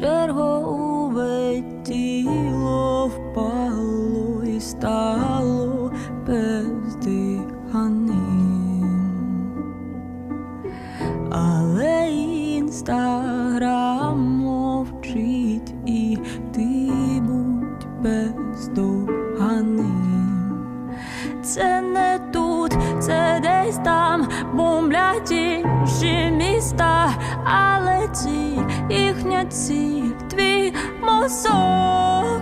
чергове тіло впало і стало бездиханим. Але інстаграм мовчить і ти будь бездоганим. Це не тут, це десь там бомблять інші міста, але ціль, їхня ціль, твій мозок.